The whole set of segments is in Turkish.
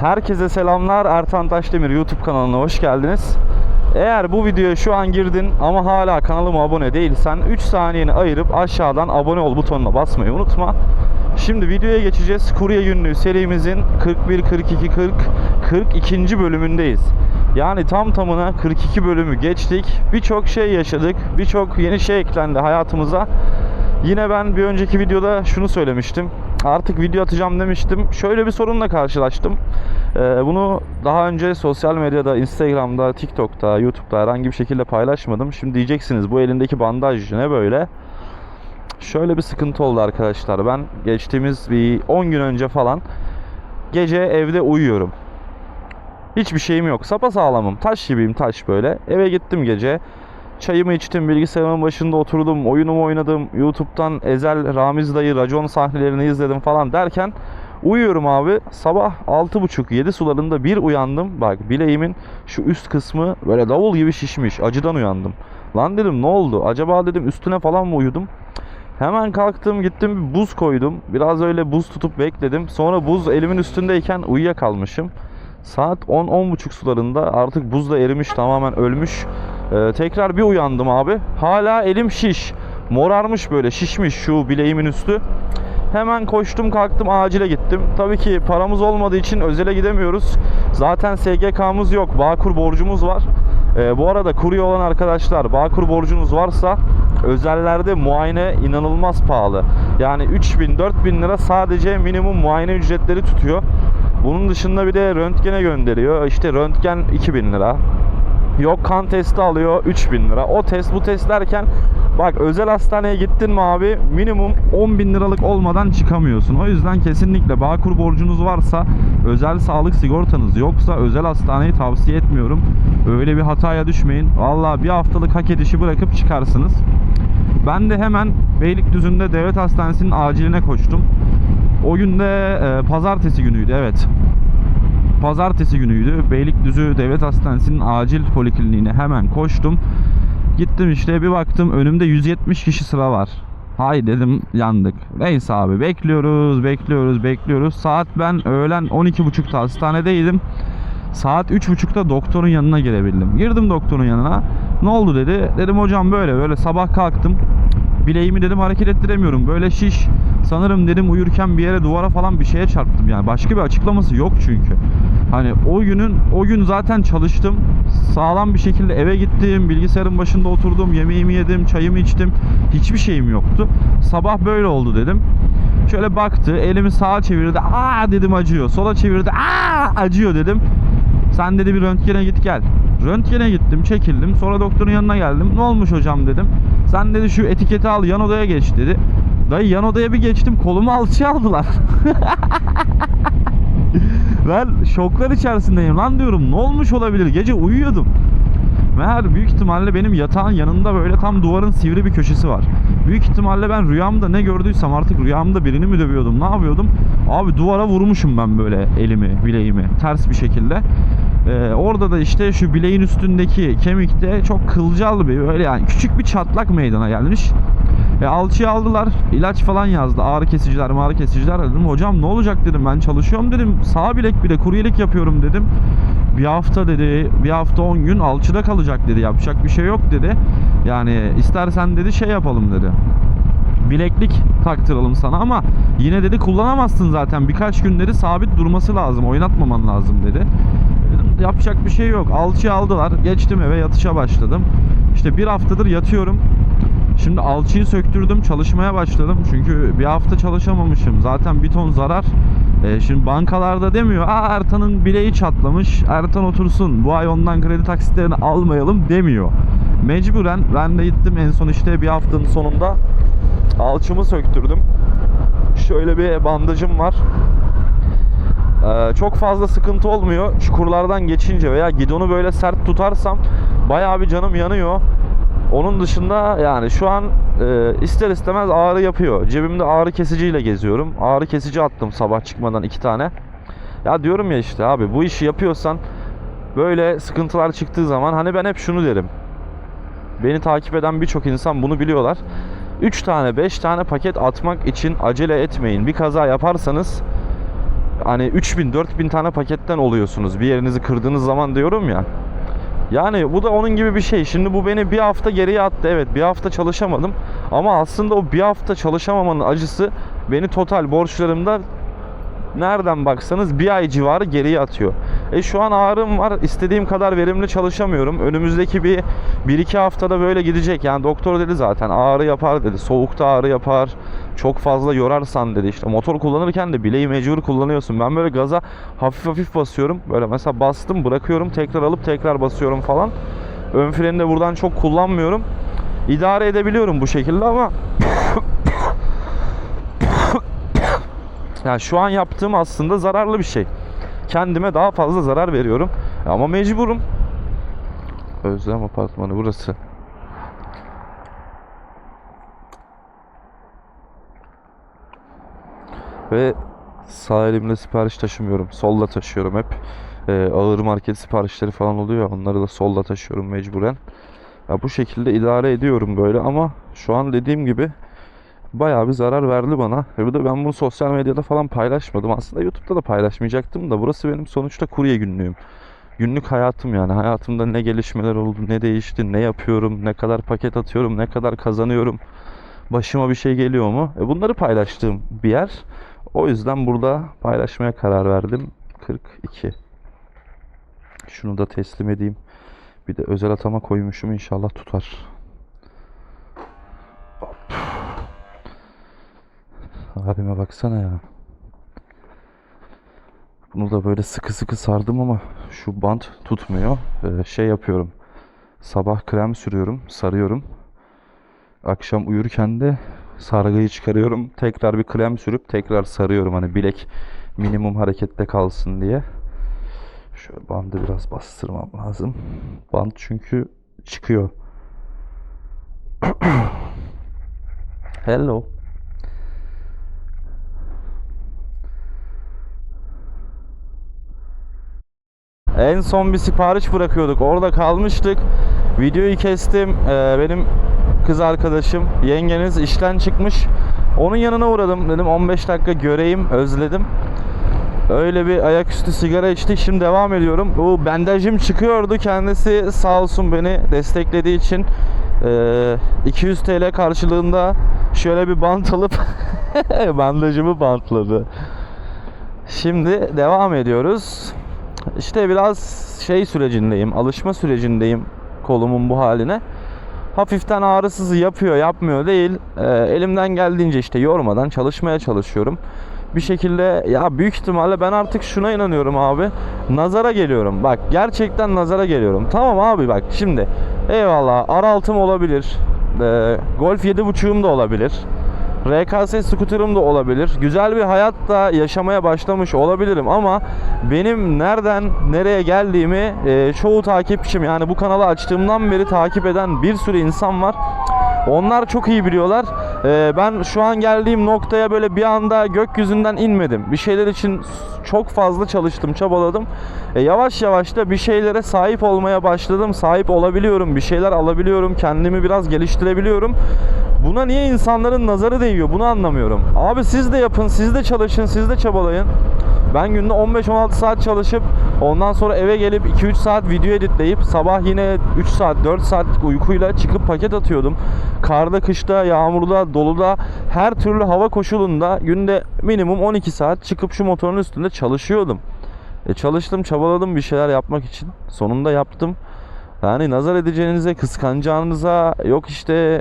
Herkese selamlar. Ertan Taşdemir YouTube kanalına hoş geldiniz. Eğer bu videoya şu an girdin ama hala kanalıma abone değilsen 3 saniyeni ayırıp aşağıdan abone ol butonuna basmayı unutma. Şimdi videoya geçeceğiz. Kurye günlüğü serimizin 41, 42, 40, 42. bölümündeyiz. Yani tam tamına 42 bölümü geçtik. Birçok şey yaşadık. Birçok yeni şey eklendi hayatımıza. Yine ben bir önceki videoda şunu söylemiştim. Artık video atacağım demiştim. Şöyle bir sorunla karşılaştım. Ee, bunu daha önce sosyal medyada, Instagram'da, TikTok'ta, YouTube'da herhangi bir şekilde paylaşmadım. Şimdi diyeceksiniz bu elindeki bandaj ne böyle? Şöyle bir sıkıntı oldu arkadaşlar. Ben geçtiğimiz bir 10 gün önce falan gece evde uyuyorum. Hiçbir şeyim yok. Sapa sağlamım. Taş gibiyim taş böyle. Eve gittim gece. Çayımı içtim, bilgisayarımın başında oturdum, oyunumu oynadım. YouTube'dan Ezel, Ramiz dayı, racon sahnelerini izledim falan derken uyuyorum abi. Sabah 6.30-7 sularında bir uyandım. Bak bileğimin şu üst kısmı böyle davul gibi şişmiş. Acıdan uyandım. Lan dedim ne oldu? Acaba dedim üstüne falan mı uyudum? Hemen kalktım gittim bir buz koydum. Biraz öyle buz tutup bekledim. Sonra buz elimin üstündeyken uyuyakalmışım. Saat 10-10.30 sularında artık buz da erimiş tamamen ölmüş. Ee, tekrar bir uyandım abi. Hala elim şiş. Morarmış böyle şişmiş şu bileğimin üstü. Hemen koştum kalktım acile gittim. Tabii ki paramız olmadığı için özele gidemiyoruz. Zaten SGK'mız yok. Bağkur borcumuz var. Ee, bu arada kurye olan arkadaşlar Bağkur borcunuz varsa özellerde muayene inanılmaz pahalı. Yani 3000-4000 lira sadece minimum muayene ücretleri tutuyor. Bunun dışında bir de röntgene gönderiyor. İşte röntgen 2000 lira. Yok kan testi alıyor 3000 lira. O test bu test derken bak özel hastaneye gittin mi abi minimum 10 bin liralık olmadan çıkamıyorsun. O yüzden kesinlikle Bağkur borcunuz varsa özel sağlık sigortanız yoksa özel hastaneyi tavsiye etmiyorum. Öyle bir hataya düşmeyin. Vallahi bir haftalık hak edişi bırakıp çıkarsınız. Ben de hemen Beylikdüzü'nde devlet hastanesinin aciline koştum. O gün de e, pazartesi günüydü evet. Pazartesi günüydü. Beylikdüzü Devlet Hastanesi'nin acil polikliniğine hemen koştum. Gittim işte bir baktım önümde 170 kişi sıra var. Hay dedim yandık. Neyse abi bekliyoruz, bekliyoruz, bekliyoruz. Saat ben öğlen 12.30'da hastanedeydim. Saat 3.30'da doktorun yanına girebildim. Girdim doktorun yanına. Ne oldu dedi. Dedim hocam böyle böyle sabah kalktım. Bileğimi dedim hareket ettiremiyorum. Böyle şiş. Sanırım dedim uyurken bir yere duvara falan bir şeye çarptım. Yani başka bir açıklaması yok çünkü. Hani o günün o gün zaten çalıştım. Sağlam bir şekilde eve gittim. Bilgisayarın başında oturdum. Yemeğimi yedim, çayımı içtim. Hiçbir şeyim yoktu. Sabah böyle oldu dedim. Şöyle baktı, elimi sağa çevirdi. Aa dedim acıyor. Sola çevirdi. Aa acıyor dedim. Sen dedi bir röntgene git gel. Röntgene gittim, çekildim. Sonra doktorun yanına geldim. Ne olmuş hocam dedim. Sen dedi şu etiketi al yan odaya geç dedi. Dayı yan odaya bir geçtim kolumu alçıya aldılar. ben şoklar içerisindeyim lan diyorum. Ne olmuş olabilir? Gece uyuyordum. Meğer büyük ihtimalle benim yatağın yanında böyle tam duvarın sivri bir köşesi var. Büyük ihtimalle ben rüyamda ne gördüysem artık rüyamda birini mi dövüyordum ne yapıyordum? Abi duvara vurmuşum ben böyle elimi bileğimi ters bir şekilde. Ee, orada da işte şu bileğin üstündeki kemikte çok kılcal bir böyle yani küçük bir çatlak meydana gelmiş. E, alçıya aldılar. ilaç falan yazdı. Ağrı kesiciler, ağrı kesiciler. Dedim hocam ne olacak dedim. Ben çalışıyorum dedim. Sağ bilek bile kuryelik yapıyorum dedim. Bir hafta dedi, bir hafta 10 gün alçıda kalacak dedi. Yapacak bir şey yok dedi. Yani istersen dedi şey yapalım dedi. Bileklik taktıralım sana ama yine dedi kullanamazsın zaten. Birkaç gün dedi sabit durması lazım. Oynatmaman lazım dedi. Yapacak bir şey yok. Alçıya aldılar. Geçtim eve yatışa başladım. İşte bir haftadır yatıyorum. Şimdi alçıyı söktürdüm çalışmaya başladım. Çünkü bir hafta çalışamamışım. Zaten bir ton zarar. Ee, şimdi bankalarda demiyor Aa Ertan'ın bileği çatlamış. Ertan otursun. Bu ay ondan kredi taksitlerini almayalım. demiyor. Mecburen ben de gittim en son işte bir haftanın sonunda alçımı söktürdüm. Şöyle bir bandajım var. Ee, çok fazla sıkıntı olmuyor. Çukurlardan geçince veya gidonu böyle sert tutarsam bayağı bir canım yanıyor onun dışında yani şu an e, ister istemez ağrı yapıyor. Cebimde ağrı kesiciyle geziyorum. Ağrı kesici attım sabah çıkmadan iki tane. Ya diyorum ya işte abi bu işi yapıyorsan böyle sıkıntılar çıktığı zaman hani ben hep şunu derim. Beni takip eden birçok insan bunu biliyorlar. 3 tane 5 tane paket atmak için acele etmeyin. Bir kaza yaparsanız hani 3000 4000 tane paketten oluyorsunuz. Bir yerinizi kırdığınız zaman diyorum ya. Yani bu da onun gibi bir şey. Şimdi bu beni bir hafta geriye attı. Evet bir hafta çalışamadım. Ama aslında o bir hafta çalışamamanın acısı beni total borçlarımda nereden baksanız bir ay civarı geriye atıyor. E şu an ağrım var. İstediğim kadar verimli çalışamıyorum. Önümüzdeki bir, bir iki haftada böyle gidecek. Yani doktor dedi zaten ağrı yapar dedi. Soğukta ağrı yapar. Çok fazla yorarsan dedi. İşte motor kullanırken de bileği mecbur kullanıyorsun. Ben böyle gaza hafif hafif basıyorum. Böyle mesela bastım bırakıyorum. Tekrar alıp tekrar basıyorum falan. Ön freni de buradan çok kullanmıyorum. İdare edebiliyorum bu şekilde ama yani şu an yaptığım aslında zararlı bir şey. Kendime daha fazla zarar veriyorum. Ama mecburum. Özlem apartmanı burası. Ve sağ elimle sipariş taşımıyorum. Solla taşıyorum hep. Ee, ağır market siparişleri falan oluyor. Onları da solla taşıyorum mecburen. Ya bu şekilde idare ediyorum böyle ama şu an dediğim gibi bayağı bir zarar verdi bana. Ve de ben bunu sosyal medyada falan paylaşmadım. Aslında YouTube'da da paylaşmayacaktım da burası benim sonuçta kurye günlüğüm. Günlük hayatım yani. Hayatımda ne gelişmeler oldu, ne değişti, ne yapıyorum, ne kadar paket atıyorum, ne kadar kazanıyorum. Başıma bir şey geliyor mu? E bunları paylaştığım bir yer. O yüzden burada paylaşmaya karar verdim. 42. Şunu da teslim edeyim. Bir de özel atama koymuşum inşallah tutar. Abime baksana ya. Bunu da böyle sıkı sıkı sardım ama şu bant tutmuyor. Ee, şey yapıyorum. Sabah krem sürüyorum, sarıyorum. Akşam uyurken de sargıyı çıkarıyorum. Tekrar bir krem sürüp tekrar sarıyorum. Hani bilek minimum harekette kalsın diye. Şöyle bandı biraz bastırmam lazım. Bant çünkü çıkıyor. Hello. En son bir sipariş bırakıyorduk. Orada kalmıştık. Videoyu kestim. Ee, benim kız arkadaşım, yengeniz işten çıkmış. Onun yanına uğradım. Dedim 15 dakika göreyim, özledim. Öyle bir ayaküstü sigara içtik. Şimdi devam ediyorum. Bu bandajım çıkıyordu. Kendisi sağ olsun beni desteklediği için ee, 200 TL karşılığında şöyle bir bant alıp bandajımı bantladı. Şimdi devam ediyoruz. İşte biraz şey sürecindeyim, alışma sürecindeyim kolumun bu haline. Hafiften ağrısızı yapıyor, yapmıyor değil. Ee, elimden geldiğince işte yormadan çalışmaya çalışıyorum. Bir şekilde ya büyük ihtimalle ben artık şuna inanıyorum abi. Nazara geliyorum. Bak gerçekten nazara geliyorum. Tamam abi bak şimdi eyvallah R6'm olabilir. Ee, Golf 7.5'um da olabilir. RKS scooter'ım da olabilir. Güzel bir hayat da yaşamaya başlamış olabilirim ama benim nereden nereye geldiğimi e, çoğu takipçim yani bu kanalı açtığımdan beri takip eden bir sürü insan var. Onlar çok iyi biliyorlar. E, ben şu an geldiğim noktaya böyle bir anda gökyüzünden inmedim. Bir şeyler için çok fazla çalıştım, çabaladım. E, yavaş yavaş da bir şeylere sahip olmaya başladım. Sahip olabiliyorum, bir şeyler alabiliyorum, kendimi biraz geliştirebiliyorum. Buna niye insanların nazarı değiyor bunu anlamıyorum. Abi siz de yapın, siz de çalışın, siz de çabalayın. Ben günde 15-16 saat çalışıp ondan sonra eve gelip 2-3 saat video editleyip sabah yine 3 saat 4 saat uykuyla çıkıp paket atıyordum. Karda, kışta, yağmurda, doluda her türlü hava koşulunda günde minimum 12 saat çıkıp şu motorun üstünde çalışıyordum. E çalıştım, çabaladım bir şeyler yapmak için. Sonunda yaptım. Yani nazar edeceğinize, kıskanacağınıza, yok işte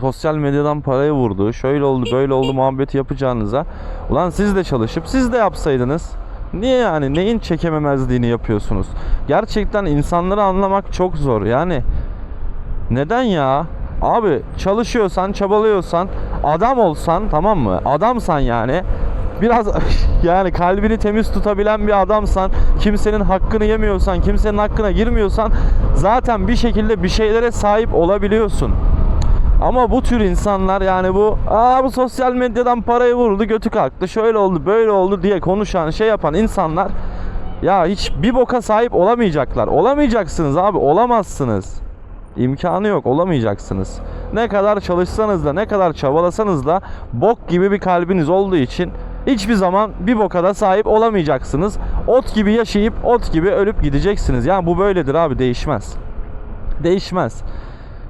sosyal medyadan parayı vurdu. Şöyle oldu, böyle oldu muhabbeti yapacağınıza. Ulan siz de çalışıp siz de yapsaydınız. Niye yani neyin çekememezliğini yapıyorsunuz? Gerçekten insanları anlamak çok zor. Yani neden ya? Abi çalışıyorsan, çabalıyorsan, adam olsan tamam mı? Adamsan yani biraz yani kalbini temiz tutabilen bir adamsan, kimsenin hakkını yemiyorsan, kimsenin hakkına girmiyorsan zaten bir şekilde bir şeylere sahip olabiliyorsun. Ama bu tür insanlar yani bu aa bu sosyal medyadan parayı vurdu götü kalktı şöyle oldu böyle oldu diye konuşan şey yapan insanlar ya hiç bir boka sahip olamayacaklar. Olamayacaksınız abi olamazsınız. İmkanı yok olamayacaksınız. Ne kadar çalışsanız da ne kadar çabalasanız da bok gibi bir kalbiniz olduğu için hiçbir zaman bir boka da sahip olamayacaksınız. Ot gibi yaşayıp ot gibi ölüp gideceksiniz. Yani bu böyledir abi değişmez. Değişmez.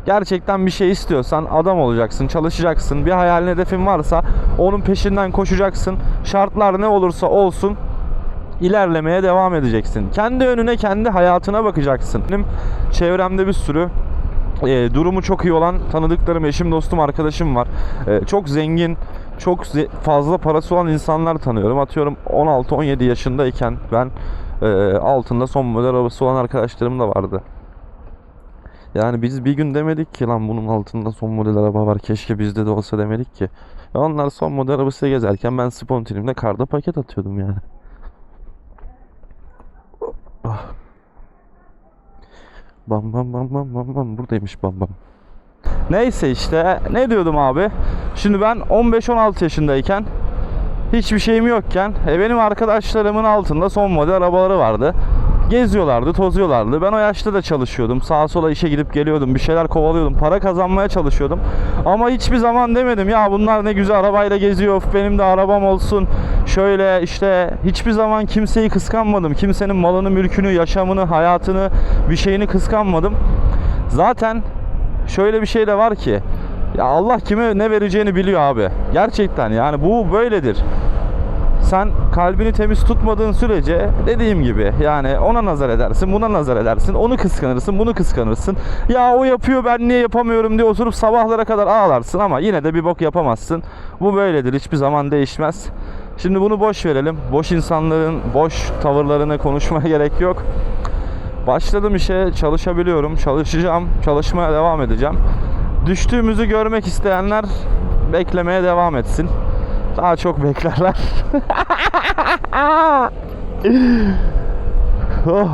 Gerçekten bir şey istiyorsan adam olacaksın, çalışacaksın. Bir hayalin hedefin varsa onun peşinden koşacaksın. Şartlar ne olursa olsun ilerlemeye devam edeceksin. Kendi önüne, kendi hayatına bakacaksın. Benim çevremde bir sürü e, durumu çok iyi olan tanıdıklarım, eşim, dostum, arkadaşım var. E, çok zengin, çok ze- fazla parası olan insanlar tanıyorum. Atıyorum 16-17 yaşındayken ben e, altında son model arabası olan arkadaşlarım da vardı. Yani biz bir gün demedik ki lan bunun altında son model araba var keşke bizde de olsa demedik ki. Ya onlar son model arabası gezerken ben spontanimde karda paket atıyordum yani. Ah. Bam bam bam bam bam bam buradaymış bam bam. Neyse işte ne diyordum abi? Şimdi ben 15-16 yaşındayken hiçbir şeyim yokken e, benim arkadaşlarımın altında son model arabaları vardı. Geziyorlardı, tozuyorlardı. Ben o yaşta da çalışıyordum. Sağa sola işe gidip geliyordum. Bir şeyler kovalıyordum. Para kazanmaya çalışıyordum. Ama hiçbir zaman demedim ya bunlar ne güzel arabayla geziyor. Benim de arabam olsun. Şöyle işte hiçbir zaman kimseyi kıskanmadım. Kimsenin malını, mülkünü, yaşamını, hayatını, bir şeyini kıskanmadım. Zaten şöyle bir şey de var ki ya Allah kime ne vereceğini biliyor abi. Gerçekten yani bu böyledir. Sen kalbini temiz tutmadığın sürece dediğim gibi yani ona nazar edersin, buna nazar edersin, onu kıskanırsın, bunu kıskanırsın. Ya o yapıyor ben niye yapamıyorum diye oturup sabahlara kadar ağlarsın ama yine de bir bok yapamazsın. Bu böyledir, hiçbir zaman değişmez. Şimdi bunu boş verelim. Boş insanların boş tavırlarını konuşmaya gerek yok. Başladım işe, çalışabiliyorum, çalışacağım, çalışmaya devam edeceğim. Düştüğümüzü görmek isteyenler beklemeye devam etsin. Daha çok beklerler. oh.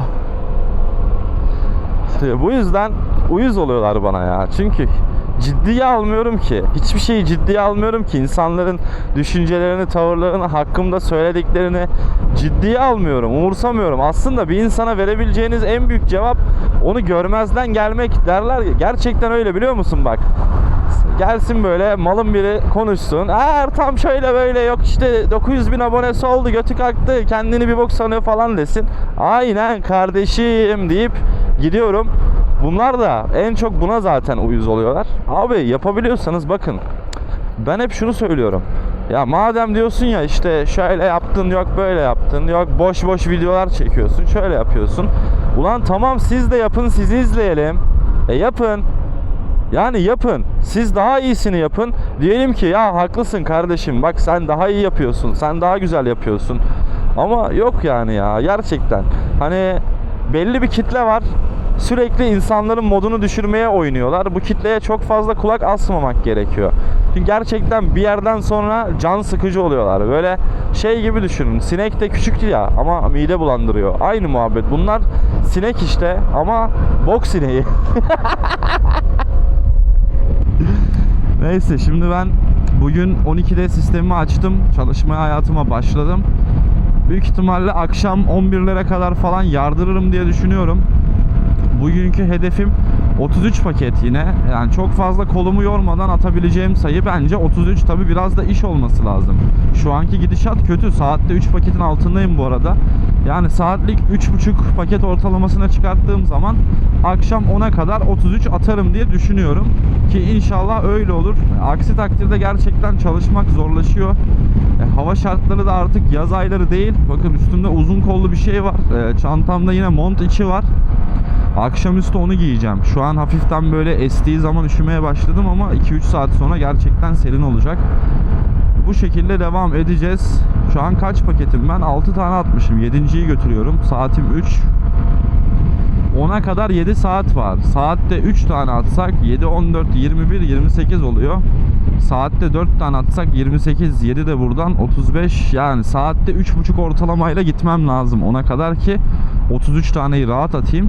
Bu yüzden uyuz oluyorlar bana ya. Çünkü ciddiye almıyorum ki. Hiçbir şeyi ciddiye almıyorum ki. İnsanların düşüncelerini, tavırlarını, hakkımda söylediklerini ciddiye almıyorum. Umursamıyorum. Aslında bir insana verebileceğiniz en büyük cevap onu görmezden gelmek derler. Gerçekten öyle biliyor musun bak. Gelsin böyle malın biri konuşsun. Eğer tam şöyle böyle yok işte 900 bin abonesi oldu götü kalktı kendini bir bok sanıyor falan desin. Aynen kardeşim deyip gidiyorum. Bunlar da en çok buna zaten uyuz oluyorlar. Abi yapabiliyorsanız bakın. Ben hep şunu söylüyorum. Ya madem diyorsun ya işte şöyle yaptın yok böyle yaptın yok boş boş videolar çekiyorsun şöyle yapıyorsun. Ulan tamam siz de yapın sizi izleyelim. E yapın. Yani yapın. Siz daha iyisini yapın. Diyelim ki ya haklısın kardeşim. Bak sen daha iyi yapıyorsun. Sen daha güzel yapıyorsun. Ama yok yani ya gerçekten. Hani belli bir kitle var. Sürekli insanların modunu düşürmeye oynuyorlar. Bu kitleye çok fazla kulak asmamak gerekiyor. Çünkü gerçekten bir yerden sonra can sıkıcı oluyorlar. Böyle şey gibi düşünün. Sinek de küçük ya ama mide bulandırıyor. Aynı muhabbet. Bunlar sinek işte ama bok sineği. Neyse şimdi ben bugün 12'de sistemimi açtım. Çalışmaya hayatıma başladım. Büyük ihtimalle akşam 11'lere kadar falan yardırırım diye düşünüyorum. Bugünkü hedefim 33 paket yine. Yani çok fazla kolumu yormadan atabileceğim sayı bence 33. Tabi biraz da iş olması lazım. Şu anki gidişat kötü. Saatte 3 paketin altındayım bu arada. Yani saatlik 3,5 paket ortalamasına çıkarttığım zaman akşam 10'a kadar 33 atarım diye düşünüyorum. Ki inşallah öyle olur. Aksi takdirde gerçekten çalışmak zorlaşıyor. E, hava şartları da artık yaz ayları değil. Bakın üstümde uzun kollu bir şey var. E, çantamda yine mont içi var. Akşamüstü onu giyeceğim. Şu an hafiften böyle estiği zaman üşümeye başladım ama 2-3 saat sonra gerçekten serin olacak. Bu şekilde devam edeceğiz. Şu an kaç paketim ben? 6 tane atmışım. 7.yi götürüyorum. Saatim 3. 10'a kadar 7 saat var. Saatte 3 tane atsak 7, 14, 21, 28 oluyor. Saatte 4 tane atsak 28, 7 de buradan 35. Yani saatte 3.5 ortalamayla gitmem lazım 10'a kadar ki 33 taneyi rahat atayım.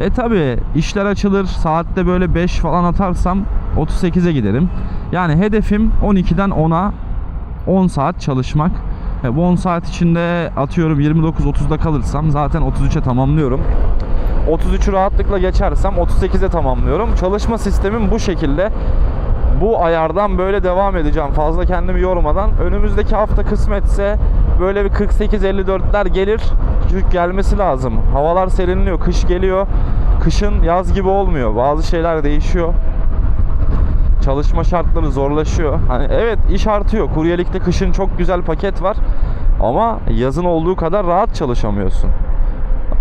E tabi işler açılır. Saatte böyle 5 falan atarsam 38'e giderim. Yani hedefim 12'den 10'a 10 saat çalışmak. E, bu 10 saat içinde atıyorum 29-30'da kalırsam zaten 33'e tamamlıyorum. 33'ü rahatlıkla geçersem 38'e tamamlıyorum. Çalışma sistemim bu şekilde. bu ayardan böyle devam edeceğim. Fazla kendimi yormadan. Önümüzdeki hafta kısmetse böyle bir 48-54'ler gelir. Çünkü gelmesi lazım. Havalar serinliyor. Kış geliyor. Kışın yaz gibi olmuyor. Bazı şeyler değişiyor. Çalışma şartları zorlaşıyor. Hani evet iş artıyor. Kuryelikte kışın çok güzel paket var. Ama yazın olduğu kadar rahat çalışamıyorsun.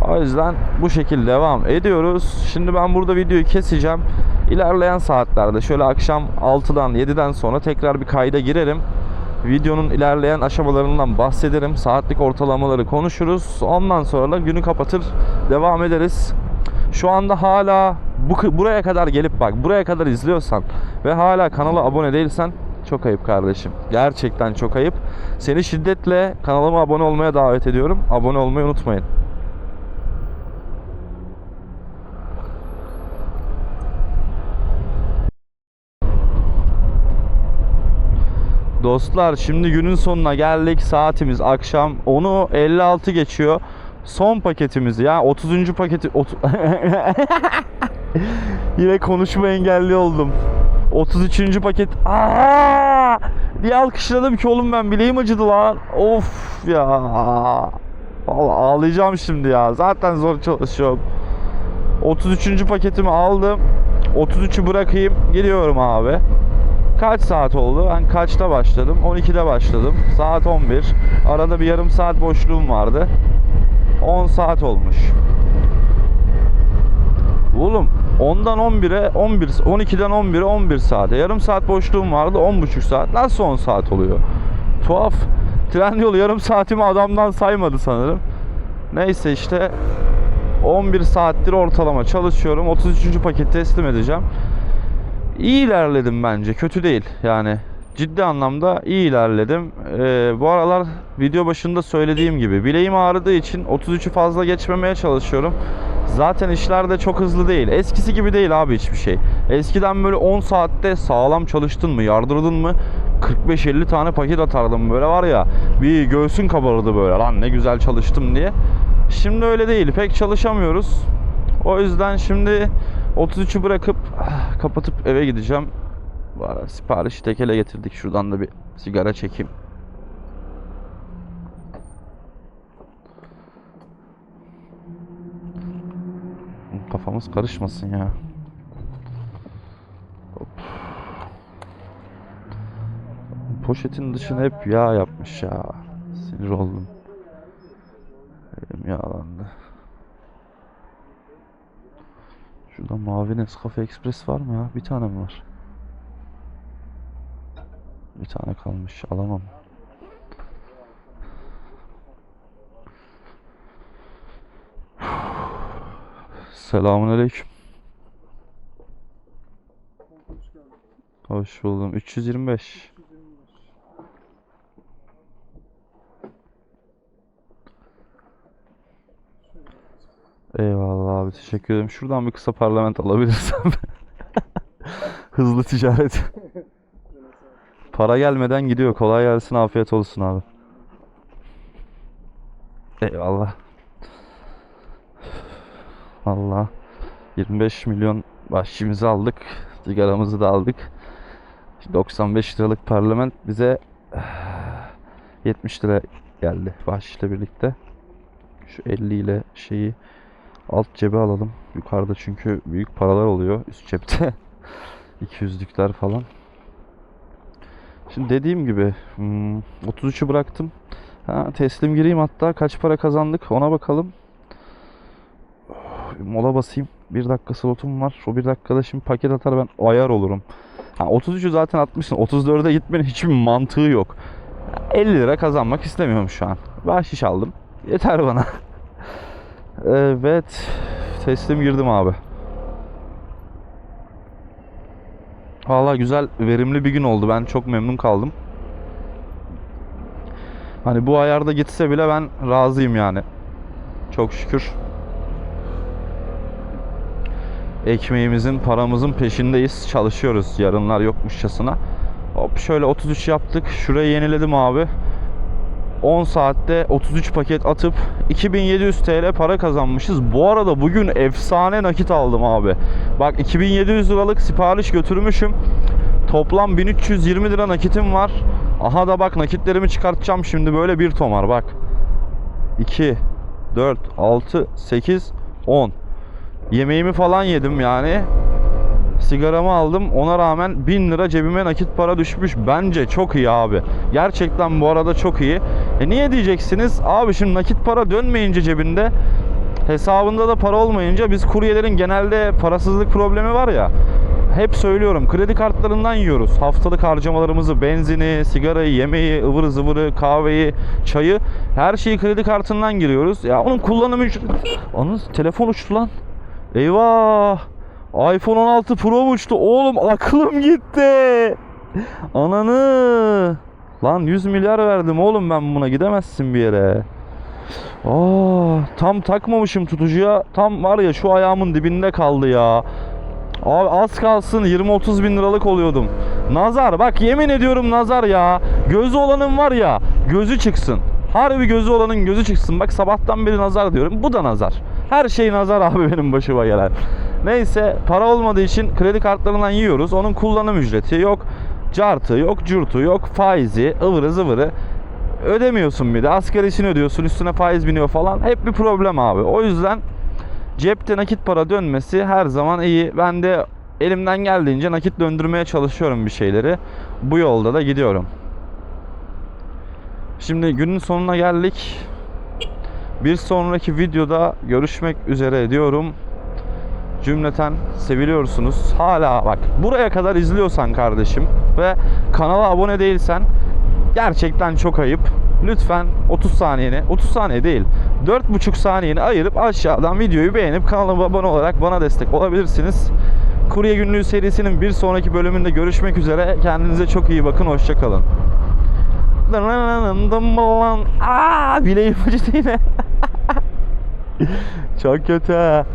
O yüzden bu şekilde devam ediyoruz. Şimdi ben burada videoyu keseceğim. İlerleyen saatlerde şöyle akşam 6'dan 7'den sonra tekrar bir kayda girerim. Videonun ilerleyen aşamalarından bahsederim. Saatlik ortalamaları konuşuruz. Ondan sonra da günü kapatır devam ederiz. Şu anda hala bu buraya kadar gelip bak buraya kadar izliyorsan ve hala kanala abone değilsen çok ayıp kardeşim. Gerçekten çok ayıp. Seni şiddetle kanalıma abone olmaya davet ediyorum. Abone olmayı unutmayın. Dostlar şimdi günün sonuna geldik. Saatimiz akşam 10'u 56 geçiyor. Son paketimiz ya 30. paketi otu- Yine konuşma engelli oldum. 33. paket. Aa! Niye alkışladım ki oğlum ben bileğim acıdı lan. Of ya. Vallahi ağlayacağım şimdi ya. Zaten zor çalışıyorum. 33. paketimi aldım. 33'ü bırakayım. Gidiyorum abi. Kaç saat oldu? Ben kaçta başladım? 12'de başladım. Saat 11. Arada bir yarım saat boşluğum vardı. 10 saat olmuş. Oğlum 10'dan 11'e 11 12'den 11'e 11 saate. Yarım saat boşluğum vardı 10,5 saat. Nasıl 10 saat oluyor? Tuhaf. Trendyol yarım saatimi adamdan saymadı sanırım. Neyse işte 11 saattir ortalama çalışıyorum. 33. paketi teslim edeceğim. İyi ilerledim bence kötü değil. Yani ciddi anlamda iyi ilerledim. Ee, bu aralar video başında söylediğim gibi bileğim ağrıdığı için 33'ü fazla geçmemeye çalışıyorum Zaten işler de çok hızlı değil. Eskisi gibi değil abi hiçbir şey. Eskiden böyle 10 saatte sağlam çalıştın mı, yardırdın mı 45-50 tane paket atardım böyle var ya bir göğsün kabarırdı böyle lan ne güzel çalıştım diye. Şimdi öyle değil pek çalışamıyoruz. O yüzden şimdi 33'ü bırakıp ah, kapatıp eve gideceğim. Bu ara sipariş tekele getirdik. Şuradan da bir sigara çekeyim. Kafamız karışmasın ya. Hop. Poşetin dışını hep yağ yapmış ya. Sinir oldum. Elim yağlandı. Şurada mavi Nescafe Express var mı ya? Bir tane mi var? Bir tane kalmış. Alamam. Selamun aleyküm. Hoş buldum. 325. Eyvallah abi teşekkür ederim. Şuradan bir kısa parlament alabilirsem. Hızlı ticaret. Para gelmeden gidiyor. Kolay gelsin. Afiyet olsun abi. Eyvallah. Allah 25 milyon bahşişimizi aldık. Sigaramızı da aldık. 95 liralık parlament bize 70 lira geldi bahşişle birlikte. Şu 50 ile şeyi alt cebe alalım. Yukarıda çünkü büyük paralar oluyor üst cepte. 200'lükler falan. Şimdi dediğim gibi hmm, 33'ü bıraktım. Ha, teslim gireyim hatta kaç para kazandık ona bakalım mola basayım. Bir dakika slotum var. O bir dakikada şimdi paket atar ben ayar olurum. Ha, 33'ü zaten atmışsın. 34'e gitmenin hiçbir mantığı yok. 50 lira kazanmak istemiyorum şu an. Bahşiş aldım. Yeter bana. evet. Teslim girdim abi. Valla güzel, verimli bir gün oldu. Ben çok memnun kaldım. Hani bu ayarda gitse bile ben razıyım yani. Çok şükür ekmeğimizin, paramızın peşindeyiz. Çalışıyoruz yarınlar yokmuşçasına. Hop şöyle 33 yaptık. Şurayı yeniledim abi. 10 saatte 33 paket atıp 2700 TL para kazanmışız. Bu arada bugün efsane nakit aldım abi. Bak 2700 liralık sipariş götürmüşüm. Toplam 1320 lira nakitim var. Aha da bak nakitlerimi çıkartacağım şimdi böyle bir tomar bak. 2 4 6 8 10 Yemeğimi falan yedim yani. Sigaramı aldım. Ona rağmen 1000 lira cebime nakit para düşmüş. Bence çok iyi abi. Gerçekten bu arada çok iyi. E niye diyeceksiniz? Abi şimdi nakit para dönmeyince cebinde hesabında da para olmayınca biz kuryelerin genelde parasızlık problemi var ya. Hep söylüyorum kredi kartlarından yiyoruz. Haftalık harcamalarımızı, benzini, sigarayı, yemeği, ıvırı zıvırı, kahveyi, çayı her şeyi kredi kartından giriyoruz. Ya onun kullanım ücreti... Onun telefon uçtu lan. Eyvah! iPhone 16 Pro uçtu? Oğlum aklım gitti. Ananı. Lan 100 milyar verdim oğlum ben buna gidemezsin bir yere. Aa, tam takmamışım tutucuya. Tam var ya şu ayağımın dibinde kaldı ya. Abi az kalsın 20-30 bin liralık oluyordum. Nazar bak yemin ediyorum nazar ya. Gözü olanın var ya gözü çıksın. Harbi gözü olanın gözü çıksın. Bak sabahtan beri nazar diyorum. Bu da nazar. Her şey nazar abi benim başıma gelen. Neyse para olmadığı için kredi kartlarından yiyoruz. Onun kullanım ücreti yok. Cartı yok, curtu yok, faizi, ıvırı zıvırı ödemiyorsun bir de. Asgarisini ödüyorsun, üstüne faiz biniyor falan. Hep bir problem abi. O yüzden cepte nakit para dönmesi her zaman iyi. Ben de elimden geldiğince nakit döndürmeye çalışıyorum bir şeyleri. Bu yolda da gidiyorum. Şimdi günün sonuna geldik. Bir sonraki videoda görüşmek üzere diyorum. Cümleten seviliyorsunuz. Hala bak buraya kadar izliyorsan kardeşim ve kanala abone değilsen gerçekten çok ayıp. Lütfen 30 saniyeni, 30 saniye değil, 4,5 saniyeni ayırıp aşağıdan videoyu beğenip kanalıma abone olarak bana destek olabilirsiniz. Kurye Günlüğü serisinin bir sonraki bölümünde görüşmek üzere. Kendinize çok iyi bakın. Hoşçakalın. Aa, bileğim acıdı yine. çok kötü. ha.